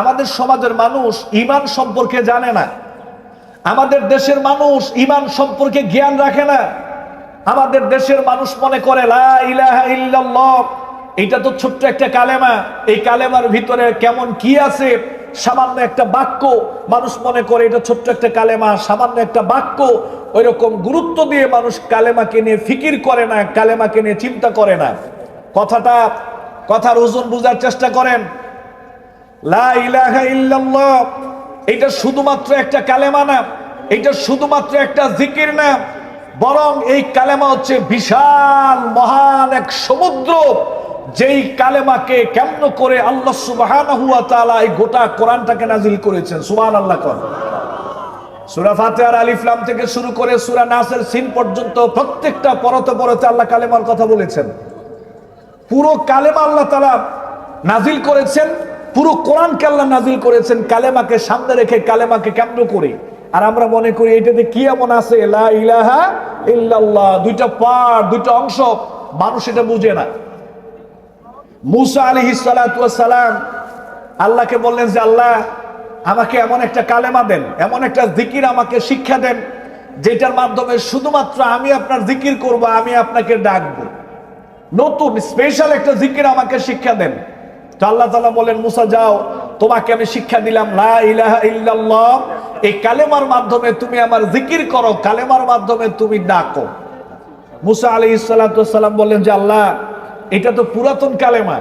আমাদের সমাজের মানুষ ইমান সম্পর্কে জানে না। আমাদের দেশের মানুষ ইমান সম্পর্কে জ্ঞান রাখে না। আমাদের দেশের মানুষ মনে করে এটা তো ছোট্ট একটা কালেমা। এই কালেমার ভিতরে কেমন কি আছে? সামান্য একটা বাক্য। মানুষ মনে করে, এটা ছোট্ট একটা কালেমা, সামান্য একটা বাক্য। ওই রকম গুরুত্ব দিয়ে মানুষ কালেমাকে নিয়ে ফিকির করে না, কালেমাকে নিয়ে চিন্তা করে না। কথাটা, কথার ওজন বোঝার চেষ্টা করেন। লা এটা শুধুমাত্র একটা কালেমা না, এটা শুধুমাত্র একটা জিকির না, বরং এই কালেমা হচ্ছে বিশাল, মহান এক সমুদ্র, যেই কালেমাকে কেমন করে আল্লাহ সুবহানাহু ওয়া তাআলা এই গোটা কোরআনটাকে নাজিল করেছেন। সুবহানাল্লাহ কর। সূরা ফাতিহার আলিফ লাম থেকে শুরু করে সূরা নাসের সিন পর্যন্ত প্রত্যেকটা পরতে পরতে আল্লাহ কালেমার কথা বলেছেন। পুরো কালেমা আল্লাহ তালা নাজিল করেছেন পুরো কোরআনকে আল্লাহ নাজিল করেছেন, কালেমাকে সামনে রেখে কালেমাকে কেন্দ্র করে। আর আমরা মনে করি এটাতে কি এমন আছে? ইলাহা ইল্লাল্লাহ, দুইটা পার দুইটা অংশ, মানুষ এটা বুঝে না। মুসা আলী সালাম আল্লাহকে বললেন যে, আল্লাহ, আমাকে এমন একটা কালেমা দেন, এমন একটা জিকির আমাকে শিক্ষা দেন, যেটার মাধ্যমে শুধুমাত্র আমি আপনার জিকির করব, আমি আপনাকে ডাকবো। নতুন স্পেশাল একটা জিকির আমাকে শিক্ষা দেন। তো আল্লাহ তালা বলেন, মুসা, যাও, তোমাকে আমি শিক্ষা দিলাম, লা ইলাহা ইল্লাল্লাহ। এই কালেমার মাধ্যমে তুমি আমার জিকির করো, কালেমার মাধ্যমে তুমি ডাকো। মুসা আলী সালাম বললেন যে, আল্লাহ, এটা তো পুরাতন কালেমা।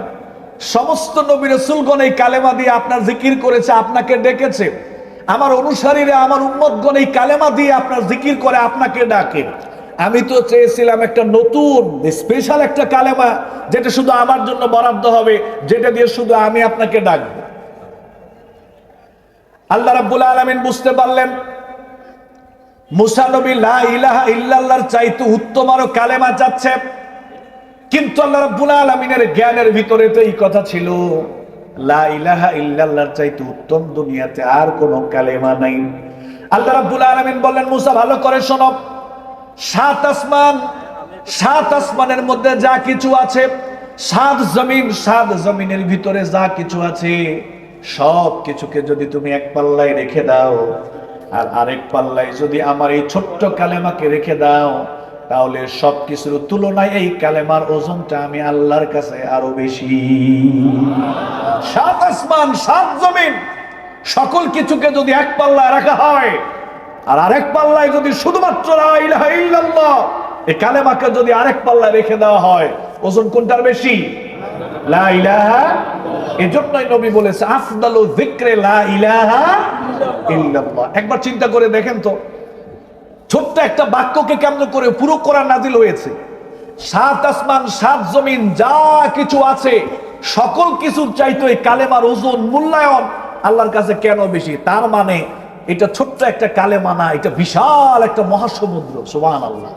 সমস্ত নবী রসুলগণ এই কালেমা দিয়ে আপনার জিকির করেছে, আপনাকে ডেকেছে। আমার অনুসারীরা, আমার উম্মতগণ এই কালেমা দিয়ে আপনার জিকির করে, আপনাকে ডাকে। আমি তো চেয়েছিলাম একটা নতুন স্পেশাল একটা কালেমা, যেটা শুধু আমার জন্য বরাদ্দ হবে, যেটা দিয়ে শুধু আমি আপনাকে ডাকবো। আল্লাহ রাব্বুল আলামিন বুঝতে পারলেন লা ইলাহা ইল্লাল্লাহর চাইতে উত্তম আরও কালেমা কিন্তু আল্লাহ আলামিনের জ্ঞানের কথা ছিল, লা ইলাহা ইল্লাল্লাহর চাইতে উত্তম দুনিয়াতে আর কোনো কালেমা নাই। আল্লাহ রাব্বুল আলামিন বললেন, মুসা ভালো করে শোনো। সাত আসমান, সাত আসমানের মধ্যে যা কিছু আছে, সাত জমিন, সাত জমিনের ভিতরে যা কিছু আছে, সব কিছুকে যদি তুমি এক পাল্লায় রেখে দাও, আর আরেক পাল্লায় যদি আমার এই ছোট্ট কালেমাকে রেখে দাও, তাহলে সব কিছুর তুলনায় এই কালেমার ওজনটা আমি আল্লাহর কাছে আরও বেশি। সাত আসমান, সাত জমিন, সকল কিছুকে যদি এক পাল্লায় রাখা হয় আর আরেক পাল্লায় যদি শুধুমাত্র এই কালেমাকে যদি আরেক পাল্লায় রেখে দেওয়া হয়, ওজন কোনটার বেশি? বলেছে লা একবার চিন্তা করে দেখেন তো, ছোট্ট একটা বাক্যকে কেমন করে পুরো হয়েছে? সাত আসমান, সাত জমিন, যা কিছু আছে, সকল কিছুর চাইতো এই কালেমার ওজন, মূল্যায়ন আল্লাহর কাছে কেন বেশি? তার মানে এটা ছোট্ট একটা কালেমানা এটা বিশাল একটা মহাসমুদ্র সোহান আল্লাহ